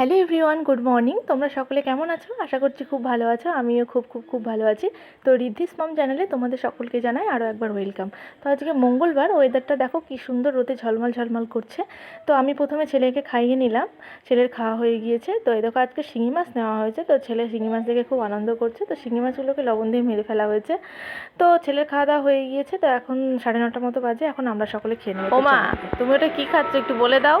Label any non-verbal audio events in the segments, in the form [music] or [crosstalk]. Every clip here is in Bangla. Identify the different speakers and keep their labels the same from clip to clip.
Speaker 1: Hello everyone good morning. তোমরা সকলে কেমন আছো? আশা করছি খুব ভালো আছো। আমিও খুব খুব খুব ভালো আছি। তো রিদ্ধিস মম চ্যানেলে তোমাদের সকলকে জানাই আরও একবার ওয়েলকাম তো আজকে মঙ্গলবার ওয়েদারটা দেখো কি সুন্দর রোদে ঝলমল ঝলমল করছে। তো আমি প্রথমে ছেলেকে খাইয়ে নিলাম। ছেলের খাওয়া হয়ে গিয়েছে। তো এই দেখো আজকে শিঙি মাছ নেওয়া হয়েছে। তো ছেলে শিঙি মাছ দেখে খুব আনন্দ করছে। তো শিঙি মাছগুলোকে লবণ দিয়ে মেরে ফেলা হয়েছে। তো ছেলের খাওয়া দাওয়া হয়ে গিয়েছে। তো এখন সাড়ে নটার মতো বাজে। এখন আমরা সকলে খেয়ে নেব। ওমা তুমি ওটা কী খাচ্ছ একটু বলে দাও।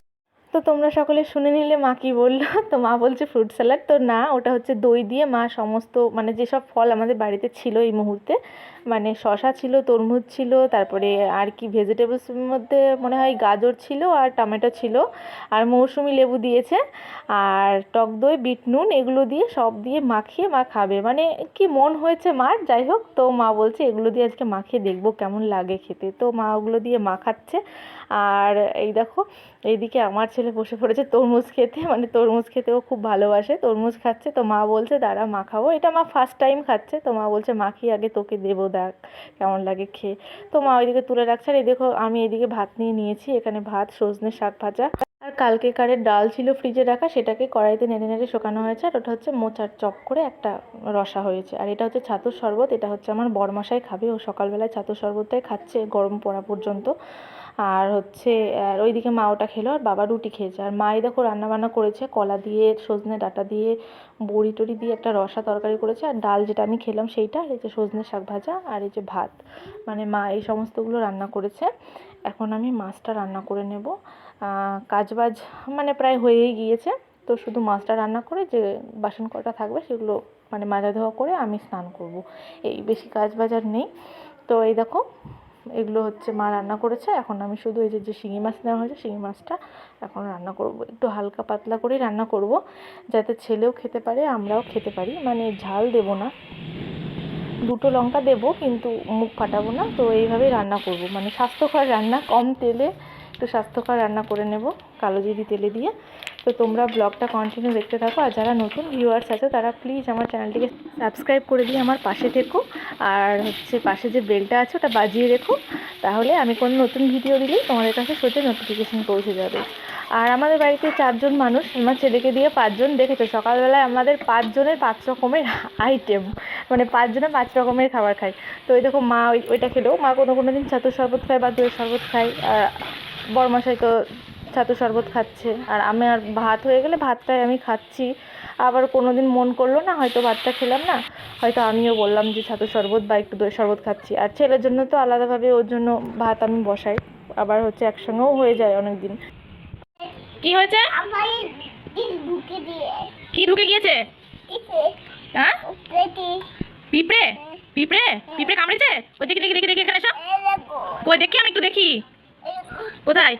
Speaker 1: তো তোমরা সকলে শুনে নিলে, মা কি বলল? [laughs] তো মা বলছে ফ্রুট স্যালাড তো না, ওটা হচ্ছে দই দিয়ে মা সমস্ত মানে যেসব ফল আমাদের বাড়িতে ছিল এই মুহূর্তে মানে শশা ছিল, তরমুজ ছিল, তারপরে আর কি ভেজিটেবলসের মধ্যে মনে হয় গাজর ছিল আর টমেটো ছিল, আর মৌসুমি লেবু দিয়েছে, আর টক দই, বিট নুন, এগুলো দিয়ে সব দিয়ে মাখিয়ে মা খাবে। মানে কি মন হয়েছে মার? যাই হোক, তো মা বলছে, এগুলো দিয়ে আজকে মাখিয়ে দেখব কেমন লাগে খেতে। তো মা ওগুলো দিয়ে মাখাচ্ছে আর এই দেখো, এইদিকে আমার ছেলে বসে পড়েছে। তরমুজ খেতে মানে তরমুজ খেতেও খুব ভালোবাসে। তরমুজ খাচ্ছে, তো মা বলছে, দাঁড়া, মা খাব। এটা মা ফার্স্ট টাইম খাচ্ছে। তো মা বলছে মাখি আগে তোকে দেবো, দেখ কেমন লাগে খেয়ে। তো মা ওইদিকে তুলে রাখছে। আর এই দেখো, আমি এদিকে ভাত নিয়ে নিয়েছি। এখানে ভাত, সজনে শাক ভাজা। আর কালকে কারের ডাল ছিল ফ্রিজে রাখা, সেটাকে কড়াইতে নেড়ে নেড়ে শোকানো হয়েছে আর ওটা হচ্ছে মোচার চপ করে একটা রসা হয়েছে। আর এটা হচ্ছে ছাতুর শরবত, এটা হচ্ছে আমার বরমশাই খাবে, ও সকালবেলায় ছাতুর শরবতটাই খাচ্ছে গরম পড়া পর্যন্ত। আর হচ্ছে, আর ওইদিকে মা ওটা খেলো, আর বাবা রুটি খেয়েছে। আর মাই দেখো রান্নাবান্না করেছে, কলা দিয়ে, সজনে ডাঁটা দিয়ে, বড়ি টড়ি দিয়ে একটা রসা তরকারি করেছে। আর ডাল যেটা আমি খেলাম সেইটা আর এই যে সজনে শাক ভাজা আর এই যে ভাত। মানে মা এই সমস্তগুলো রান্না করেছে। এখন আমি মাছটা রান্না করে নেব। কাজবাজ মানে প্রায় হয়েই গিয়েছে। তো শুধু মাছটা রান্না করে যে বাসন কটা থাকবে সেগুলো মানে মাজা ধোয়া করে আমি স্নান করব। এই বেশি কাজ বাজার নেই। তো এই দেখো, এগুলো হচ্ছে মা রান্না করেছে। এখন আমি শুধু এই যে যে শিঙি মাছ নেওয়া হয়েছে, শিঙি মাছটা এখন রান্না করব। একটু হালকা পাতলা করেই রান্না করব, যাতে ছেলেও খেতে পারে, আমরাও খেতে পারি। মানে ঝাল দেব না। দুটো লঙ্কা দেবো, কিন্তু মুখ ফাটাবো না। তো এইভাবেই রান্না করব। মানে স্বাস্থ্যকর রান্না, কম তেলে একটু স্বাস্থ্যকর রান্না করে নেব, কালো জিরি তেলে দিয়ে। তো তোমরা ব্লগটা কন্টিনিউ দেখতে থাকো, আর যারা নতুন ভিউয়ার্স আছে, তারা প্লিজ আমার চ্যানেলটিকে সাবস্ক্রাইব করে দিয়ে আমার পাশে থেকো। আর হচ্ছে পাশে যে বেলটা আছে, ওটা বাজিয়ে রেখো। তাহলে আমি কোনো নতুন ভিডিও দিলেই তোমাদের কাছে সোজা নোটিফিকেশান পৌঁছে যাবে। আর আমাদের বাড়িতে চারজন মানুষ, আমার ছেলেকে দিয়ে পাঁচজন, দেখেছ? সকালবেলায় আমাদের পাঁচজনের পাঁচ রকমের আইটেম মানে পাঁচজনে পাঁচ রকমের খাবার খাই তো ওই দেখো মা ওই ওইটা খেলেও মা কোনো কোনো দিন ছাতুর শরবত খায় বা দইয়ের শরবত খায়। আর বড়মশাই তো ছাতু শরবত খাচ্ছে। আর আমি আর ভাত হয়ে গেলে ভাতটাই আমি খাচ্ছি। আবার কোনো দিন মন করল না হয়তো ভাতটা খেলাম না হয়তো আমিও বললাম যে ছাতু শরবত বা একটু দই শরবত খাচ্ছি। আর ছেলের জন্য তো আলাদাভাবে ওর জন্য ভাত আমি বসাই। আবার হচ্ছে একসঙ্গেও হয়ে যায় অনেক দিন কি হয়েছে?
Speaker 2: আমার ঢুকে দিয়ে।
Speaker 1: কি ঢুকে গিয়েছে? হ্যাঁ?
Speaker 2: পেটে
Speaker 1: পিঁপড়ে? পিঁপড়ে? পিঁপড়ে কামড়েছে? ওই দেখি দেখি দেখি দেখি এখানে কই দেখি আমি একটু দেখি। কোথায়?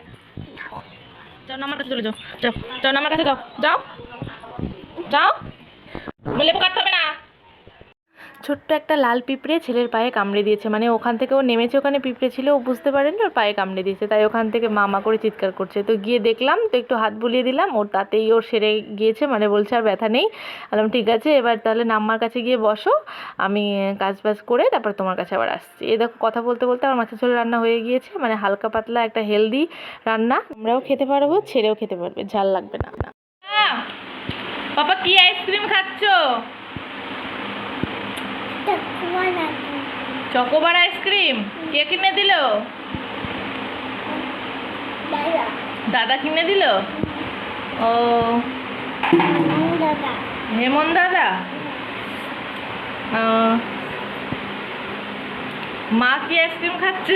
Speaker 1: যাও না, আমার কাছে চলে যাও। যাও যাও না, আমার কাছে যাও। যাও। যাও। লেবু কাটতে হবে না। ছোট্ট একটা লাল পিঁপড়ে ছেলের পায়ে কামড়ে দিয়েছে। মানে ওখান থেকে ও নেমেছে, ওখানে পিঁপড়ে ছিল, ও বুঝতে পারেনি ওর পায়ে কামড়ে দিয়েছে। তাই ওখান থেকে মামা করে চিৎকার করছে। তো গিয়ে দেখলাম, তো একটু হাত বুলিয়ে দিলাম, ওর তাতেই ওর সেরে গিয়েছে মানে বলছে আর ব্যথা নেই। বললাম, ঠিক আছে, এবার তাহলে নাম্মার কাছে গিয়ে বসো, আমি কাজ বাজ করে তারপর তোমার কাছে আবার আসছি। এ দেখো, কথা বলতে বলতে আমার মাছের ঝোল রান্না হয়ে গিয়েছে মানে হালকা পাতলা একটা হেলদি রান্না। আমরাও খেতে পারব ছেলেও খেতে পারবে, ঝাল লাগবে না। পাপা কি আইসক্রিম খাচ্ছো? Chocobar ice cream? কে কিনে দিল?
Speaker 2: দাদা।
Speaker 1: দাদা কিনে দিল? ও। হেমন দাদা। মা কি আইসক্রিম খাচ্ছ?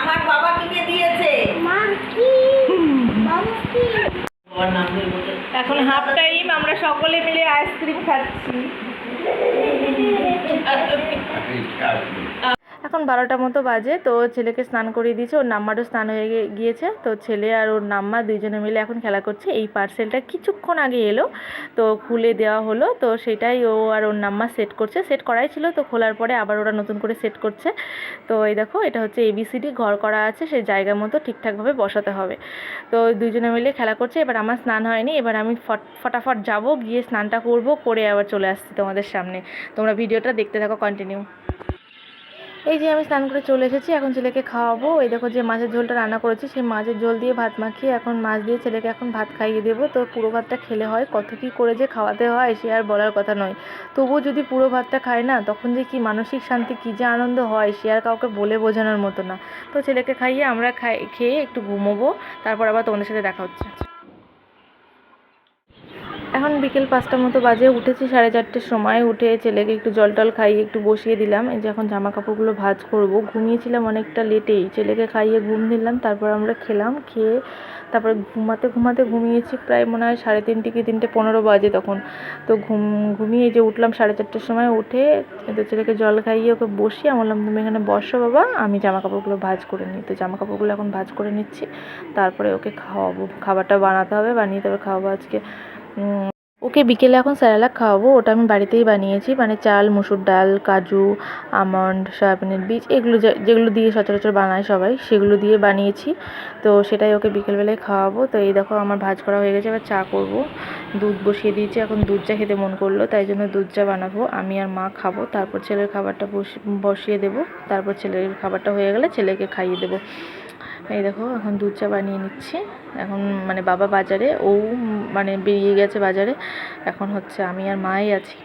Speaker 3: আমার বাবা কিনে দিয়েছে।
Speaker 2: মা কি? বাবা কি?
Speaker 1: এখন হাফ টাইম আমরা সকলে মিলে আইসক্রিম খাচ্ছি। Afrika. এখন বারোটা মতো বাজে, তো ছেলেকে স্নান করিয়ে দিয়েছে, ওর নাম্বারও স্নান হয়ে গিয়েছে, তো ছেলে আর ওর নাম্মা দুইজনে মিলে এখন খেলা করছে, এই পার্সেলটা কিছুক্ষণ আগে এলো, তো খুলে দেওয়া হলো, তো সেটাই ও আর ওর নাম্মা সেট করছে, সেট করাই ছিল, তো খোলার পরে আবার ওরা নতুন করে সেট করছে, তো এই দেখো, এটা হচ্ছে এবিসিডি, ঘর করা আছে সেই জায়গা মতো ঠিকঠাকভাবে বসাতে হবে, তো দুজনে মিলে খেলা করছে, এবার আমার স্নান হয়নি, এবার আমি ফট- ফটাফট যাব, গিয়ে স্নানটা করব, করে আবার চলে আসছি তোমাদের সামনে, তোমরা ভিডিওটা দেখতে থাকো কন্টিনিউ এই যে আমি স্নান করে চলে এসেছি, এখন ছেলেকে খাওয়াবো। এই দেখো যে মাছের ঝোলটা রান্না করেছি, সেই মাছের ঝোল দিয়ে ভাত মাখিয়ে এখন মাছ দিয়ে ছেলেকে এখন ভাত খাইয়ে দেবো। তো পুরো ভাতটা খেলে হয়, কত কী করে যে খাওয়াতে হয়, সে আর বলার কথা নয়। তবুও যদি পুরো ভাতটা খায় না, তখন যে কি মানসিক শান্তি, কী যে আনন্দ হয়, সে আর কাউকে বলে বোঝানোর মতো না। তো ছেলেকে খাইয়ে আমরা খাই, খেয়ে একটু ঘুমোবো, তারপর আবার তোমাদের সাথে দেখা হচ্ছে। এখন বিকেল পাঁচটার মতো বাজে, উঠেছি সাড়ে চারটের সময়, উঠে ছেলেকে একটু জল টল খাইয়ে একটু বসিয়ে দিলাম। এই যে এখন জামা কাপড়গুলো ভাজ করব। ঘুমিয়েছিলাম অনেকটা লেটেই। ছেলেকে খাইয়ে ঘুম দিলাম, তারপর আমরা খেলাম, খেয়ে তারপরে ঘুমাতে ঘুমাতে ঘুমিয়েছি প্রায় মনে হয় সাড়ে তিনটে কি তিনটে পনেরো বাজে তখন। তো ঘুম, ঘুমিয়ে যে উঠলাম সাড়ে চারটের সময়, উঠে তো ছেলেকে জল খাইয়ে ওকে বসিয়ে আমি বললাম, তুমি এখানে বসো বাবা, আমি জামা কাপড়গুলো ভাজ করে নিই। তো জামা কাপড়গুলো এখন ভাজ করে নিচ্ছি। তারপরে ওকে খাওয়াবো। খাবারটা বানাতে হবে, বানিয়ে তারপর খাওয়াবো আজকে। ওকে বিকেলে এখন স্যারালাক খাওয়াবো, ওটা আমি বাড়িতেই বানিয়েছি। মানে চাল, মুসুর ডাল, কাজু, আমন্ড, সয়াবিনের বীজ, এগুলো যেগুলো দিয়ে সচরাচর বানায় সবাই, সেগুলো দিয়ে বানিয়েছি। তো সেটাই ওকে বিকেলবেলায় খাওয়াবো। তো এই দেখো আমার ভাজ করা হয়ে গেছে, এবার চা করব। দুধ বসিয়ে দিয়েছি, এখন দুধ চা খেতে মন করল, তাই জন্য দুধ চা বানাবো। আমি আর মা খাব, তারপর ছেলের খাবারটা বসি- বসিয়ে দেবো। তারপর ছেলের খাবারটা হয়ে গেলে ছেলেকে খাইয়ে দেবো। এই দেখো, এখন দুধ চা বানিয়ে নিচ্ছি। এখন মানে বাবা বাজারে, ও মানে বেরিয়ে গেছে বাজারে। এখন হচ্ছে আমি আর মাই আছি।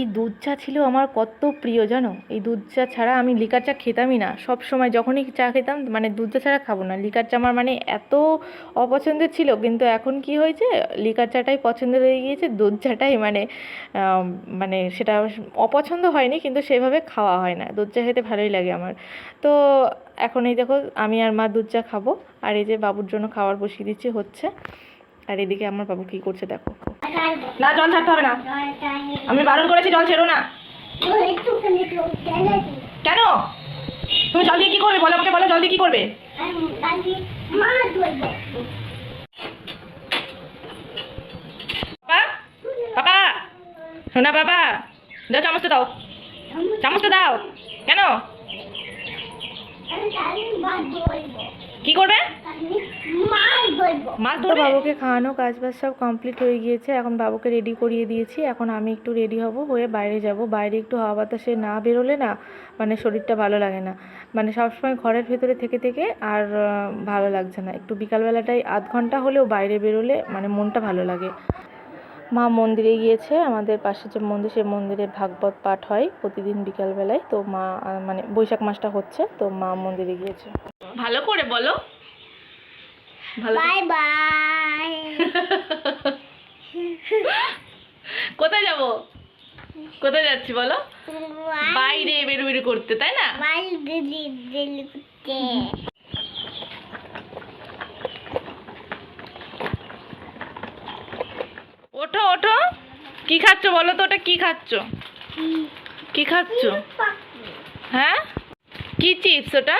Speaker 1: এই দুধ চা ছিল আমার কত প্রিয় জানো? এই দুধ চা ছাড়া আমি লিকার চা খেতামই না। সব সময় যখনই চা খেতাম মানে দুধ চা ছাড়া খাব না। লিকার চা আমার মানে এত অপছন্দের ছিল, কিন্তু এখন কি হয়েছে? লিকার চাটাই পছন্দের হয়ে গিয়েছে, দুধ চাটাই মানে মানে সেটা অপছন্দ হয়নি, কিন্তু সেভাবে খাওয়া হয় না। দুধ চা খেতে ভালোই লাগে আমার। তো এখন এই দেখো, আমি আর মা দুধ চা খাব, আর এই যে বাবুর জন্য খাবার বসিয়ে দিচ্ছি হচ্ছে। আর এদিকে আমার বাবু কী করছে দেখো। না, জল ছাড়তে হবে না আমি বারণ করেছি, জল ছেড়ো না। কেন তুমি জল দিয়ে কি করবে বলো আমাকে, বলো জল দিয়ে কি করবে। বাবা শোনা বাবা, দাও চামচটা দাও চামচটা দাও কেন। কি করবে
Speaker 2: ধরবে।
Speaker 1: বাবুকে খাওয়ানো কাজ বাজ সব কমপ্লিট হয়ে গিয়েছে। এখন বাবুকে রেডি করিয়ে দিয়েছি। এখন আমি একটু রেডি হব হয়ে বাইরে যাব। বাইরে একটু হাওয়া বাতাসে না বেরোলে না মানে শরীরটা ভালো লাগে না। মানে সবসময় ঘরের ভেতরে থেকে থেকে আর ভালো লাগছে না। একটু বিকালবেলাটাই আধ ঘণ্টা হলেও বাইরে বেরোলে মানে মনটা ভালো লাগে। মা মন্দিরে গিয়েছে। আমাদের পাশে যে মন্দির সেই মন্দিরে ভাগবত পাঠ হয় প্রতিদিন বিকালবেলায়। তো মা মানে বৈশাখ মাসটা হচ্ছে তো মা মন্দিরে গিয়েছে। ভালো করে বলো।
Speaker 2: বাই বাই [laughs]
Speaker 1: কোথায় যাব? কোথায় যাচ্ছি বলো? বাইরে বেরু বেরু করতে তাই না? ওঠো ওঠো। কি খাচ্ছ বলো তো ওটা কি খাচ্ছ? কি? খাচ্ছ? হ্যাঁ? কি চিপস ওটা?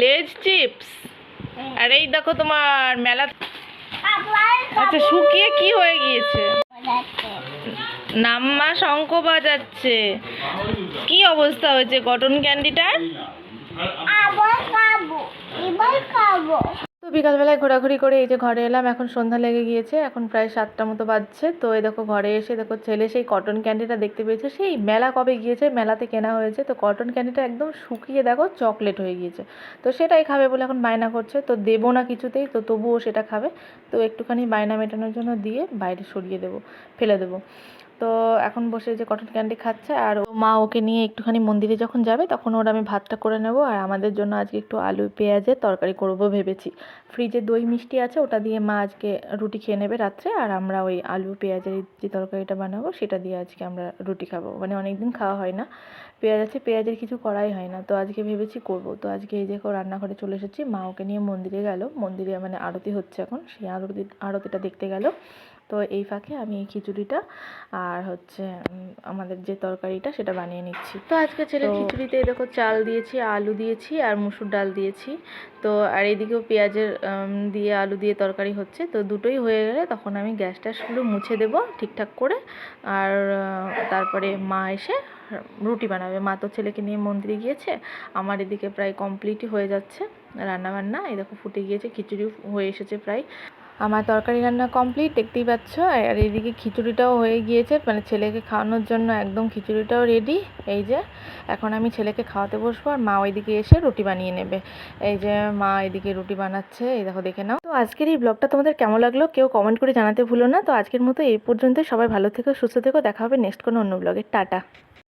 Speaker 1: লেজ চিপস? আর এই দেখো তোমার মেলা আচ্ছা শুকিয়ে কি হয়ে গিয়েছে? নাম্মা শঙ্খ বাজাচ্ছে। কি অবস্থা হয়েছে? কটন ক্যান্ডিটার? তো বিকালবেলায় ঘোরাঘুরি করে এই যে ঘরে এলাম, এখন সন্ধ্যা লেগে গিয়েছে, এখন প্রায় সাতটা মতো বাজছে। তো এই দেখো ঘরে এসে দেখো ছেলে সেই কটন ক্যান্ডিটা দেখতে পেয়েছে। সেই মেলা কবে গিয়েছে মেলাতে কেনা হয়েছে। তো কটন ক্যান্ডিটা একদম শুকিয়ে দেখো চকলেট হয়ে গিয়েছে। তো সেটাই খাবে বলে এখন বায়না করছে। তো দেবো না কিছুতেই, তো তবুও সেটা খাবে। তো একটুখানি বায়না মেটানোর জন্য দিয়ে বাইরে সরিয়ে দেবো, ফেলে দেবো। তো এখন বসে যে কটন ক্যান্ডি খাচ্ছে আর মা ওকে নিয়ে একটুখানি মন্দিরে যখন যাবে, তখন ওর আমি ভাতটা করে নেব আর আমাদের জন্য আজকে একটু আলু, পেঁয়াজের তরকারি করব ভেবেছি। ফ্রিজে দই মিষ্টি আছে, ওটা দিয়ে মা আজকে রুটি খেয়ে নেবে রাত্রে আর আমরা ওই আলু, পেঁয়াজের যে তরকারিটা বানাবো, সেটা দিয়ে আজকে আমরা রুটি খাব। মানে অনেক দিন খাওয়া হয় না। পেঁয়াজ আছে, পেঁয়াজের কিছু করাই হয় না। তো আজকে ভেবেছি করব। তো আজকে এই যে রান্নাঘরে চলে এসেছি, মা ওকে নিয়ে মন্দিরে গেল। মন্দিরে মানে আরতি হচ্ছে এখন, সেই আরতি, আরতিটা দেখতে গেল। তো এই ফাঁকে আমি এই খিচুড়িটা আর হচ্ছে আমাদের যে তরকারিটা সেটা বানিয়ে নিচ্ছি। তো আজকে ছেলে খিচুড়িতে এই দেখো চাল দিয়েছি আলু দিয়েছি আর মুসুর ডাল দিয়েছি। তো আর এদিকেও পেঁয়াজের দিয়ে আলু দিয়ে তরকারি হচ্ছে। তো দুটোই হয়ে গেলে তখন আমি গ্যাস ট্যাসগুলো মুছে দেবো ঠিকঠাক করে। আর তারপরে মা এসে রুটি বানাবে। মা তো ছেলেকে নিয়ে মন্দিরে গিয়েছে আমার এদিকে প্রায় কমপ্লিটই হয়ে যাচ্ছে রান্না বান্না এই দেখো ফুটে গিয়েছে খিচুড়ি হয়ে এসেছে প্রায়। আমার তরকারি রান্না কমপ্লিট দেখতেই পাচ্ছ? আর এদিকে খিচুড়িটাও হয়ে গিয়েছে। মানে ছেলেকে খাওয়ানোর জন্য একদম খিচুড়িটাও রেডি এই যে, এখন আমি ছেলেকে খাওয়াতে বসবো আর মা ওইদিকে এসে রুটি বানিয়ে নেবে। এই যে, মা এদিকে রুটি বানাচ্ছে। এই দেখো, দেখে নাও। তো আজকের এই ব্লগটা তোমাদের কেমন লাগল? কেউ কমেন্ট করে জানাতে ভুলো না। তো আজকের মতো এই পর্যন্ত সবাই ভালো থেকো, সুস্থ থেকো। দেখা হবে নেক্সট কোনো অন্য ব্লগে টাটা।